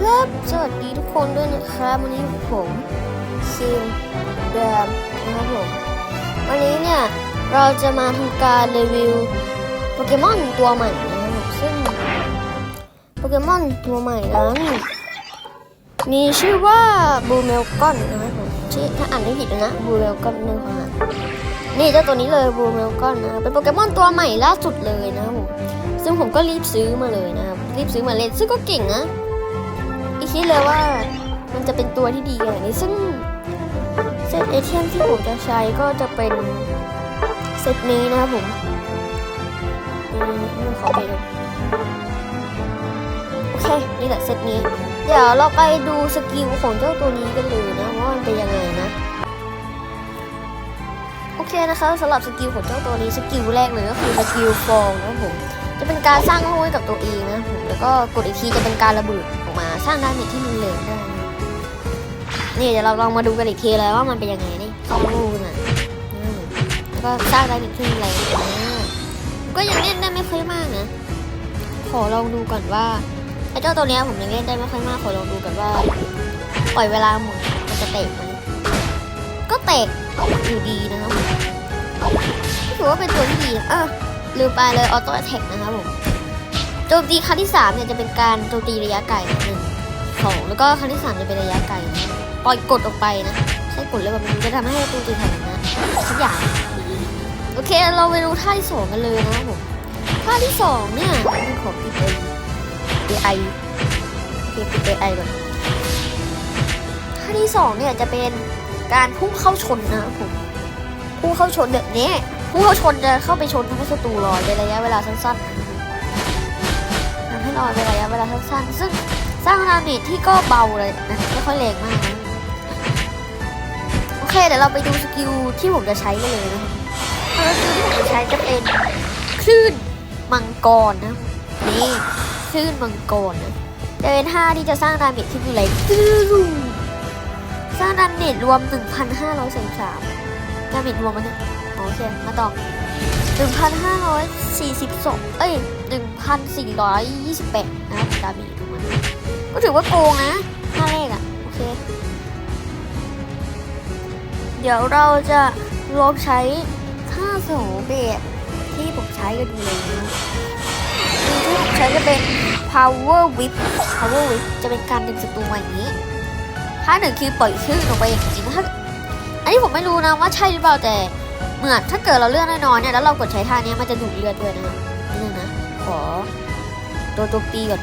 ครับ สวัสดีทุกคนด้วยนะครับ วันนี้ผมคิมเดิมนะครับผม วันนี้เนี่ยเราจะมาทำการรีวิวโปเกมอนตัวใหม่นะครับผมซึ่งโปเกมอนตัวใหม่นั้นมีชื่อว่าบูเมลกอนนะครับผมที่ถ้าอ่านไม่ผิดนะบูเมลกอนนึงขออ่านนี่เจ้าตัวนี้เลยบูเมลกอนนะเป็นโปเกมอนตัวใหม่ล่าสุดเลยนะครับผมซึ่งผมก็รีบซื้อมาเลยนะครับรีบซื้อมาเล่นซึ่งก็เก่งนะ อีคิดเลยว่ามันจะเป็นตัวที่ดีอย่างนี้ซึ่งเซตเอเทมที่ผมจะใช้ก็จะเป็นเซตนี้นะครับผมอขอไปดูโอเค นี่แหละเซตนี้ เดี๋ยวเราไปดูสกิลของเจ้าตัวนี้กันเลยนะว่ามันเป็นยังไงนะ โอเคนะคะสำหรับสกิลของเจ้าตัวนี้สกิลแรกเลยก็คือสกิลฟองนะผม จะเป็นการสร้างห้องให้กับตัวเองนะผมแล้วก็กดอีกทีจะเป็นการระเบิดออก มาสร้างดาเมจที่รุนแรงได้นี่เดี๋ยวเราลองมาดูกันอีกทีเลยว่ามันเป็นยังไงนี่เข้ารูน่ะแล้วก็สร้างดาเมจที่รุนแรงนะก็ยังเล่นได้ไม่ค่อยมากนะขอลองดูก่อนว่าไอ้เจ้าตัวเนี้ยผมยังเล่นได้ไม่ค่อยมากขอลองดูก่อนว่า ปล่อยเวลาหมดมันจะเตะไหมก็เตะอยู่ดีนะครับถือว่าเป็นตัวที่ดีนะเออลืมไปเลยออโต้แท็กนะครับผม โจมตีครั้งที่สามเนี่ยจะเป็นการโจมตีระยะไกลหนึ่งสองแล้วก็ครั้งที่สามจะเป็นระยะไกลปล่อยกดออกไปนะใช้กดเลยแบบนี้จะทำให้โจมตีแทนนะทุกอย่างโอเคเราไปดูท่าที่สองกันเลยนะผมท่าที่สองเนี่ยเป็นของปิดเอไอโอเคปิดเอไอก่อนท่าที่สองเนี่ยจะเป็นการพุ่งเข้าชนนะผมพุ่งเข้าชนแบบนี้ผู้เข้าชนจะเข้าไปชนทำให้ศัตรูลอยในระยะเวลาสั้นๆ ให้ลอยในระยะเวลาสั้นๆซึ่งสร้างดาเมจที่ก็เบาเลยนะไม่ค่อยแรงมากนะโอเคเดี๋ยวเราไปดูสกิลที่ผมจะใช้กันเลยนะคะสกิลที่ผมจะใช้จะเป็นคลื่นมังกรนะนี่คลื่นมังกรนะจะเป็นท่าที่จะสร้างดาเมจที่รุนแรงสร้างดาเมจรวม 1,533ดาเมจรวมมันเนี่ยโอเคมาต่อ 1,542 เอ้ย 1,428 นะครับดาบีของมันก็ถือว่าโกงนะท่าแรกอะโอเค เดี๋ยวเราจะลองใช้ท่าโสแบบที่ผมใช้กันดูเลยนะที่ผมใช้จะเป็น power whip power whip จะเป็นการดึงศัตรูมาอย่างนี้ท่าหนึ่งคือปล่อยคลื่ออกไปอย่างนี้นะถ้าอันนี้ผมไม่รู้นะว่าใช่หรือเปล่าแต่ เหมือนถ้าเกิดเราเลือกน้อยๆเนี่ยแล้วเรากดใช้ท่านี้มันจะดูดเลือดด้วยนะนี่นึงนะขอตัวโจมตีก่อน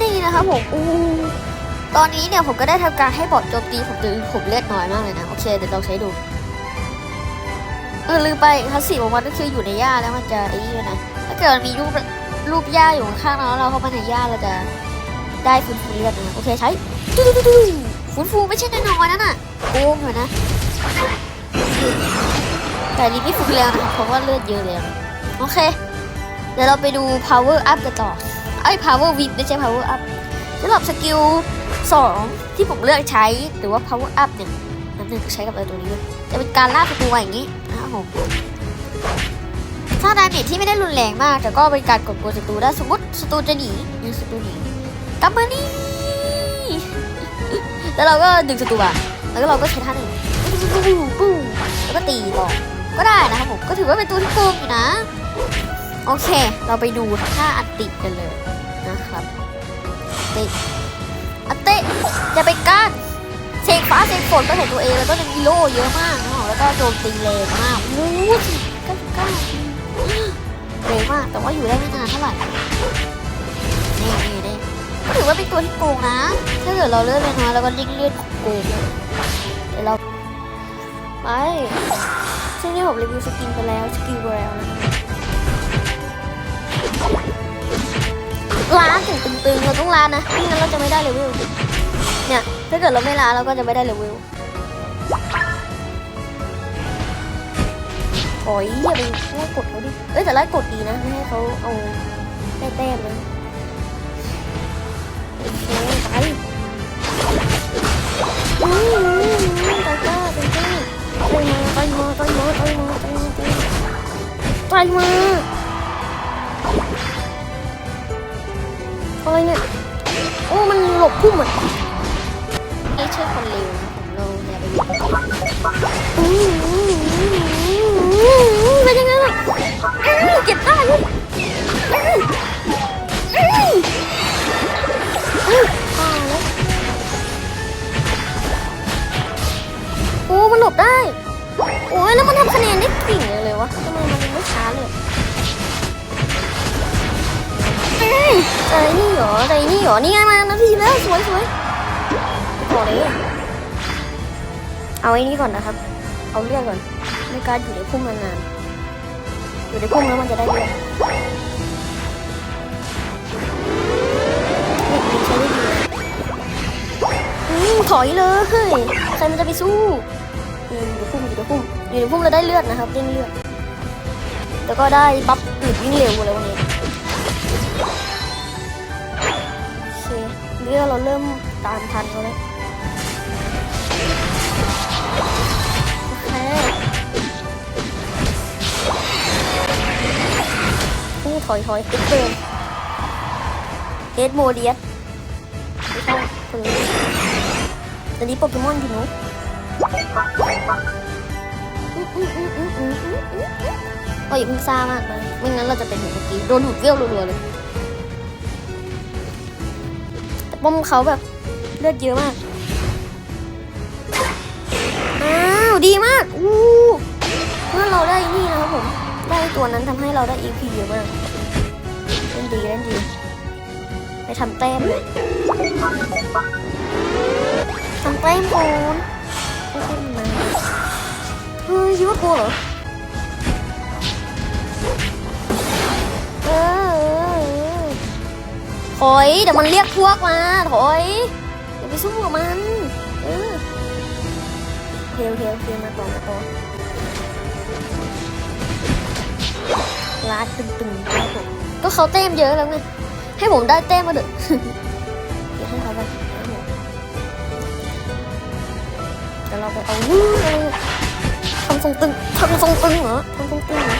นี่นะครับผมอู้ตอนนี้เนี่ยผมก็ได้ทำการให้บอดโจมตีผมดูผมเลือดน้อยมากเลยนะโอเคเดี๋ยวเราใช้ดูเออลืมไปคลาสสิกของมันก็คืออยู่ในหญ้าแล้วมันจะไอ้นี่นะถ้าเกิดมันมีรูปรูปหญ้าอยู่ข้างเราเราเข้าไปในหญ้าเราจะได้ฟื้นฟูเลือดนะโอเคใช้ดูดูดูฟื้นฟูไม่ใช่น้อยๆนั่นน่ะโกงอยู่นะ แต่นี้ไม่ฟุกแล้วนะเพราะว่าเลือดเยอะแล้วโอเค เดี๋ยวเราไปดู power up กันต่อไอ้ power whip ไม่ใช่ power up สำหรับสกิล2ที่ผมเลือกใช้หรือว่า power up เนี่ยน้ำหนึ่งใช้กับไอ้ตัวนี้ด้วยจะเป็นการล่าศัตรูอย่างนี้นะครับผมถ้าดาเมจที่ไม่ได้รุนแรงมาก แต่ก็เป็นการกดกดศัตรูได้สมมติศัตรูจะหนีนี่ศัตรูหนีกลับมานี่แล้วเราก็ดึงศัตรูอะแล้วก็เราก็ใช้ท่าหนึ่งปุ้งปุ้งแล้วก็ตีต่อ ก็ได้นะครับผมก็ถือว่าเป็นตัวที่โกงอยู่นะ โอเค เราไปดูท่าอัติกันเลยนะครับเติอัติจะเป็นการเสกฟ้าเสกฝนก็เห็นตัวเองแล้วก็จะมีโล่เยอะมากนะแล้วก็โจมตีแรงมากวู้สิก้าก้าแรงมากแต่ว่าอยู่ได้ไม่นานเท่าไหร่นี่นี่นี่ก็ถือว่าเป็นตัวที่โกงนะ ถ้าเกิดเราเลือดน้อยๆแล้วก็ลิงเลือดโกงเดี๋ยวเราไป ซึ่งที่ผมรีวิวสกินไปแล้วสกิลไปแล้วนะล้าถึงตึงๆเราต้องล้านนะไม่งั้นเราจะไม่ได้เลเวลเนี่ยถ้าเกิดเราไม่ล้าเราก็จะไม่ได้เลเวลโอ้ยอย่าไปไล่กดเขาดิเอ้ยแต่ไล่กดดีนะไม่ให้เขาเอาได้แต้มนะโอเค ไปมาอะไรเนี่ย โอ้ มันหลบพุ่มอะนี่ใช่คนเร็วนะผมเราอย่าไปอยู่อือหือเป็นยังไงล่ะอืมเก็บได้เลยอืมอืมอืมตายแล้วโอ้ มันหลบได้ โอ้ยแล้วมันทำคะแนนได้เก่งเลยเลยวะทำไมมัน มใจนี่เหรอใจนี่เหรอนี่ไงมานาทีแล้วสวยสวยพอเลยเอาไอ้นี่ก่อนนะครับ เอาเลือดก่อนในกล้าอยู่ในพุ่มนานๆอยู่ในพุ่มแล้วมันจะได้เลือดใช้ได้ดีอืมถอยเลย ใครมันจะไปสู้อยู่ในพุ่มอยู่ในพุ่มอยู่ในพุ่มเราได้เลือดนะครับได้เลือดแล้วก็ได้บัฟอืดวิ่งเร็วอะไรพวกนี้ เลือดเราเริ่มตามทันเขาแล้วโอเคนี่ถอยถอยเอ็ดเบิร์นเอ็ดโมเดียสไม่ใช่คนนี้ตอนนี้โปเกมอนอยู่นู้โอ้ยาเพิ่งซ่ามากนะไม่งั้นเราจะเป็นเหมือนเมื่อกี้โดนหุดเกี้ยวรัวๆเลย ป้อมเขาแบบเลือดเยอะมากอ้าวดีมากอู้เมื่อเราได้นี่นะครับผมได้ตัวนั้นทำให้เราได้ EP เยอะมากเล่นดีเล่นดีไปทำแต้มเลยทำแต้มโอนเฮ้ยคิดว่ากลัวเหรอ ถอยเดี๋ยวมันเรียกพวกมาถอยอย่าไปสู้กับมันเออเทียวเทียวเทียวมาต่อมาต่อลาดตึงๆครับผมก็เขาเต้มเยอะแล้วไงให้ผมได้เต้มมาเถอะเดี๋ยวให้เขาไปให้ผมเดี๋ยวเราไปเอาวู้อะไรเนี่ยทำทรงตึงทำทรงตึงเหรอทำทรงตึงเหรอ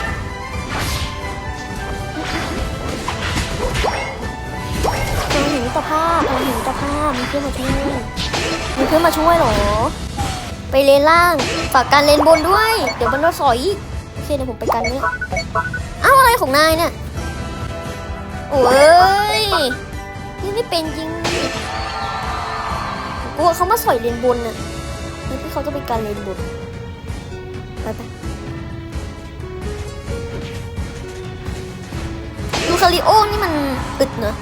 หิวตรภาพพลังหินมิตรภาพมีเพื่อนมาช่วยมีเพื่อนมาช่วยเหรอ ไปเลนล่าง ฝากการเลนบนด้วย เดี๋ยวมันเราสอยอีกโอเคเดี๋ยวผมไปกันเนี่ยเอ้าอะไรของนายเนี่ย โอ้ย นี่ไม่เป็นจริงกลัวเขามาสอยเลนบนน่ะแล้วที่เขาจะไปการเลนบน ไปไปลูคาริโอนี่มันอึดเนอะ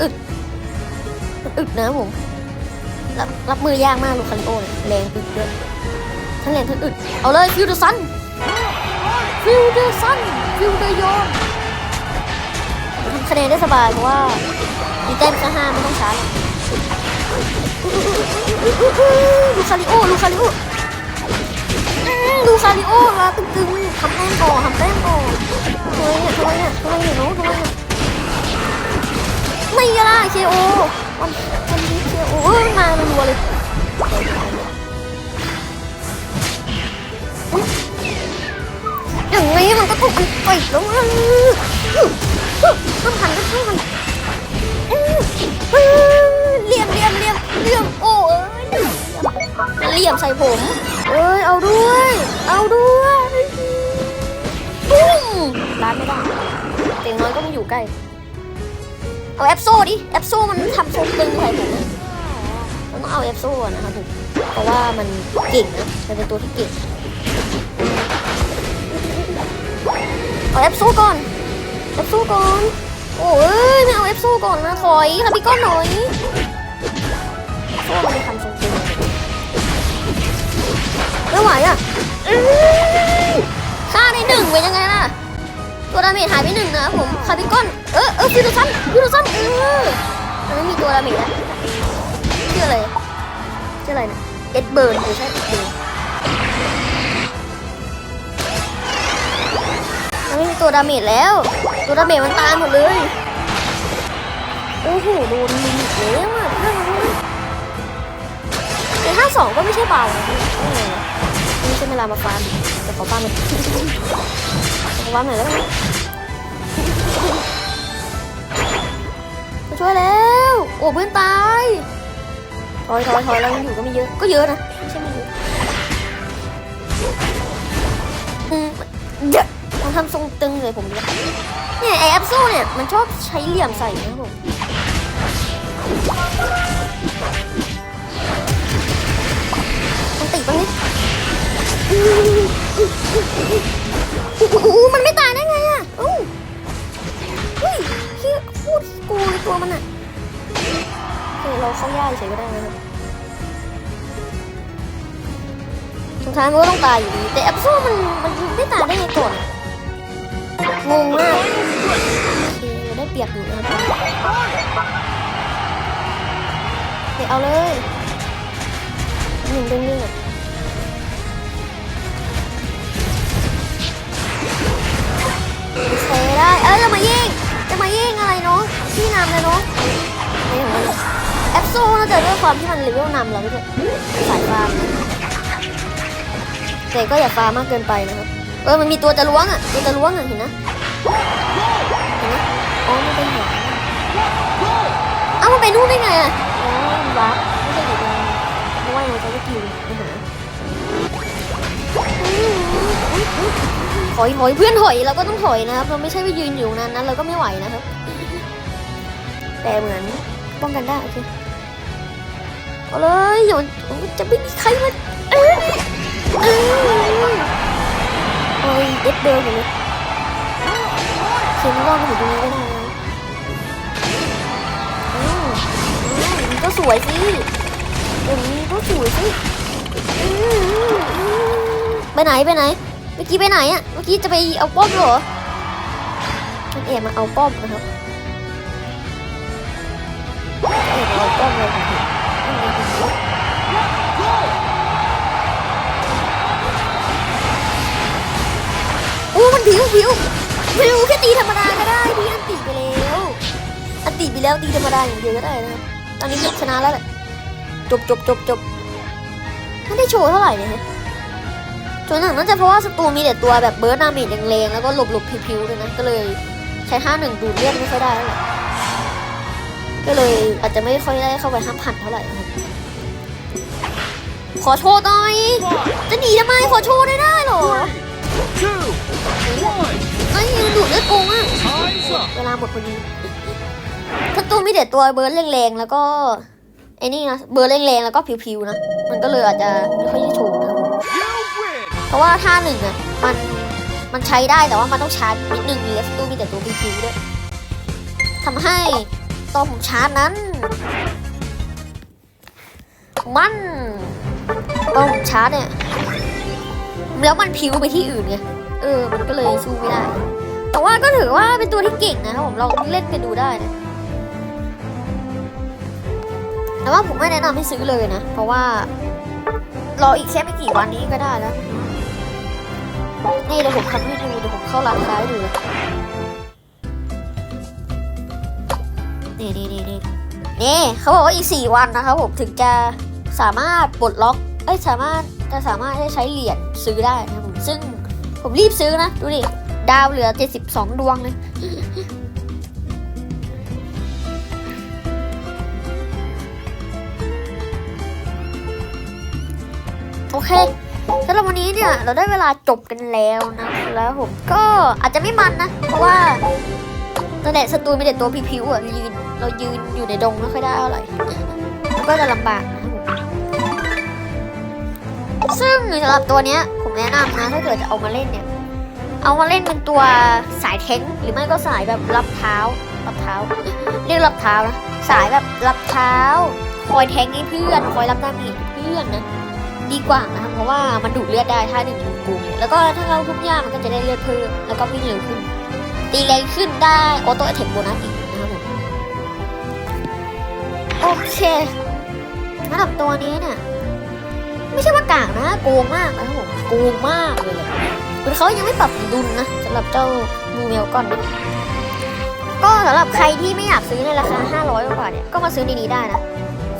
อึดอึดนะผม รับรับมือยากมากลูกคาริโอเนี่ยแรงอึดด้วยทั้งแรงทั้งอึด เอาเลยฟิวเดอร์ซันฟิวเดอร์ซันฟิวเดอร์โยนทำคะแนนได้สบายเพราะว่ามีแต้มแค่ห้าไม่ต้องช้าหรอกลูคาริโอลูคาริโออื้อลูคาริโอมาตึงๆทำแต้มต่อทำแต้มต่อทำไมเนี่ยทำไมเนี่ยทำไมเนี่ยน้องทำไมเนี่ย ไม่ก็ได้เคโอวันวันนี้เคโอเอ้ยมารัวเลยอย่างนี้มันก็ถูกมันไปแล้วมันต้องหันก็ต้องหันเลี่ยมเลี่ยมเลี่ยมเลี่ยมโอ้ยเลี่ยมใส่ผม เอ้ยเอาด้วย เอาด้วยปุ้งร้านไม่ได้เตียงน้อยก็มาอยู่ใกล้ เอาแอปโซ่ดิ แอปโซ่มันทำทรงตึงใส่ผมนะมันต้องเอาแอปโซ่อะนะครับผม เพราะว่ามันเก่งนะมันเป็นตัวที่เก่ง เอาแอปโซ่ก่อน แอปโซ่ก่อน โอ้ยไม่เอาแอปโซ่ก่อนนะถอยค่ะพี่ก้อนหน่อยโซ่มันจะทำทรงตึงไม่ไหวอะฆ่าในหนึ่งเป็นยังไงล่ะ ตัวดาเมจหายไปหนึ่งนะครับผมคาบิคอนเออเออฟิวซันฟิวซันเออมันไม่มีตัวดาเมจแล้วชื่ออะไรชื่ออะไรนะเอ็ดเบิร์นหรือใช่เอ็ดเบิร์นมันไม่มีตัวดาเมจแล้ว ตัวดาเมจมันตายหมดเลยโอ้โหโดนลิมิตแล้วอะเรื่องแต่ห้าสองก็ไม่ใช่เบานะนี่ไงนี่ใช่เวลามาฟาร์มแต่ขอฟาร์มมัน ขอฟาร์มหน่อยแล้วมาช่วยแล้ว โอ้เพื่อนตายถอยถอยถอยเรายังอยู่ก็ไม่เยอะ ก็เยอะนะไม่ใช่ไม่เยอะอืมเยอะมันทำทรงตึงเลยผมเนี่ยเนี่ยไอแอปโซ่เนี่ยมันชอบใช้เหลี่ยมใส่นะผมมันติดตรงนี้ โอ้โหมันไม่ตายได้ไงอะอู้เฮ้ยเฮียพูดกูเลยตัวมันอะโอเคเราเข้าย่าเฉยก็ได้นะครับสุดท้ายมันก็ต้องตายอยู่ดีแต่แอปโซ่มันมันไม่ตายได้ไงก่อนงงมากโอเคเราได้เปรียบอยู่นะครับเดี๋ยวเอาเลยหนึ่งเด้งๆอะ โอเคได้ เอ้ยจะมายิงจะมายิงอะไรเนาะพี่นำเลยเนาะไม่ถึงเลยแอปโซ่น่าจะด้วยความที่มันเลเวลนำเราด้วยสายฟาร์มแต่ก็อย่าฟาร์มมากเกินไปนะครับ เออมันมีตัวจะล้วงอะตัวจะล้วงอะเห็นนะเห็นนะอ๋อมันเป็นหัวเอ้ามันไปนู่นได้ไงอะอ๋อมันวาร์ปไม่ใช่อยู่ตรงไม่ว่ามันจะได้กิวไปหา ถอยถอยเพื่อนถอยเราก็ต้องถอยนะครับ เราไม่ใช่ไปยืนอยู่นั้นนั้นเราก็ไม่ไหวนะครับ แต่เหมือนป้องกันได้โอเคเอาเลยอย่ามันจะไม่มีใครมาเอ้ยเอ้ยโอ้ยเด็ดเดินอยู่เลยเข็มรอดมาถึงตรงนี้ก็ได้นะอืมอืมก็สวยสิอย่างนี้ก็สวยสิอืมอืมอืมไปไหนไปไหน มื่อกี้ไปไหนอะเมื่อกี้จะไปเอาป้อมเหรอมันแอบมาเอาป้อมนะครับแอบมาเอาป้อมเลยโอ้มันผิวผิวผิวแค่ตีธรรมดาก็ได้พี่อันติไปแล้วอันติไปแล้วตีธรรมดาอย่างเดียวก็ได้นะครับตอนนี้ชนะแล้วแหละจบจบจบจบไม่ได้โชว์เท่าไหร่เลย ฮะส่วนหนึ่งน่าจะเพราะว่าสตูมีแต่ตัวแบบเบิร์ดนามิดแรงๆแล้วก็หลบหลบๆพิวๆเลยนะก็เลยใช้ห้าหนึ่งดูดเลือดไม่ค่อยได้เท่าไหร่ก็เลยอาจจะไม่ค่อยได้เข้าไปห้ามผันเท่าไหร่ขอโชว์หน่อยจะหนีทำไมขอโชว์ได้ได้เหรอไอ้ยมันดูดเลือดโกงอะเวลาหมดพอดีสตูมีแต่ตัวเบิร์ดแรงๆแล้วก็ไอ้นี่นะเบิร์ดแรงๆแล้วก็พิวๆนะมันก็เลยอาจจะไม่ค่อยได้โชว์นะ เพราะว่าท่าหนึ่งอะมันมันใช้ได้แต่ว่ามันต้องชาร์จนิดนึงมีสตูมีแต่ตัวพิวๆด้วยทำให้ตอนผมชาร์จนั้นมันตอนผมชาร์จเนี่ยแล้วมันพิวไปที่อื่นไงเออ มันก็เลยสู้ไม่ได้ แต่ว่าก็ถือว่าเป็นตัวที่เก่งนะครับผมลองเล่นกันดูได้นะแต่ว่าผมไม่แนะนำให้ซื้อเลยนะ เพราะว่ารออีกแค่ไม่กี่วันนี้ก็ได้แล้ว นี่เดี๋ยวผมทำให้ดูเดี๋ยวผมเข้าร้านค้าดูเนี่นี่นี่นี่นี่เขาบอกว่าอีกสี่วันนะครับผมถึงจะสามารถปลดล็อกเอ้ยสามารถจะสามารถได้ใช้เหรียญซื้อได้นะครับผมซึ่งผมรีบซื้อนะ ดูดิดาวเหลือ 72 ดวงเลยโอเค สำหรับวันนี้เนี่ยเราได้เวลาจบกันแล้วนะแล้วผมก็อาจจะไม่มันนะ เพราะว่าตัวแหละสตูมีแต่ตัวพิวๆอะยืน เรายืนอยู่ในดงไม่ค่อยได้เท่าไหร่มันก็จะลำบากนะผมซึ่งสำหรับตัวเนี้ย ผมแนะนำนะ ถ้าเกิดจะเอามาเล่นเนี่ย เอามาเล่นเป็นตัวสายเทงหรือไม่ก็สายแบบรับเท้ารับเท้า เรียกรับเท้านะสายแบบรับเท้า คอยแทงให้เพื่อน คอยรับดาเมจให้เพื่อนนะ ดีกว่านะครับเพราะว่ามันดูดเลือดได้ถ้าหนึ่งกูเนี่ยแล้วก็ถ้าเราทุบยามันก็จะได้เลือดเพิ่มแล้วก็วิ่งเร็วขึ้น ตีแรงขึ้นได้ออโต้แอทแทกโบนัสอีกนะครับผมโอเคสำหรับตัวนี้เนี่ยไม่ใช่ว่ากากนะโกงมากนะครับผมโกงมากเลยแหละคือเขายังไม่ปรับดุลนะสำหรับเจ้ามูเมลก่อนก็สำหรับใครที่ไม่อยากซื้อในราคา 500กว่าเนี่ยก็มาซื้อในนี้ได้นะ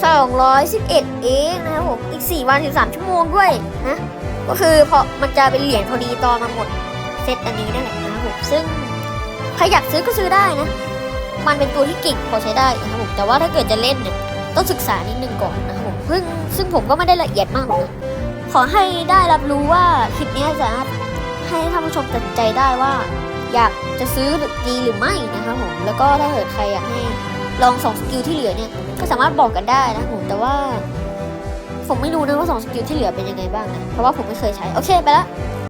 211 เองนะครับผม อีก 4 วัน 13 ชั่วโมงด้วยนะ ก็คือพอมันจะเป็นเหรียญพอดีตอนมาหมดเซตอันนี้นั่นแหละนะครับผม ซึ่งใครอยากซื้อก็ซื้อได้นะ มันเป็นตัวที่เก่งพอใช้ได้นะครับผม แต่ว่าถ้าเกิดจะเล่นเนี่ยต้องศึกษานิดนึงก่อนนะครับผมซึ่งซึ่งผมก็ไม่ได้ละเอียดมากหรอกนะขอให้ได้รับรู้ว่าคลิปนี้จะให้ท่านผู้ชมตัดใจได้ว่า อยากจะซื้อดีหรือไม่นะครับผม แล้วก็ถ้าเกิดใครอยากให้ ลองสองสกิลที่เหลือเนี่ยก็สามารถบอกกันได้นะผมแต่ว่า ผมไม่รู้นะว่าสองสกิลที่เหลือเป็นยังไงบ้างนะเพราะว่าผมไม่เคยใช้ โอเคไปละ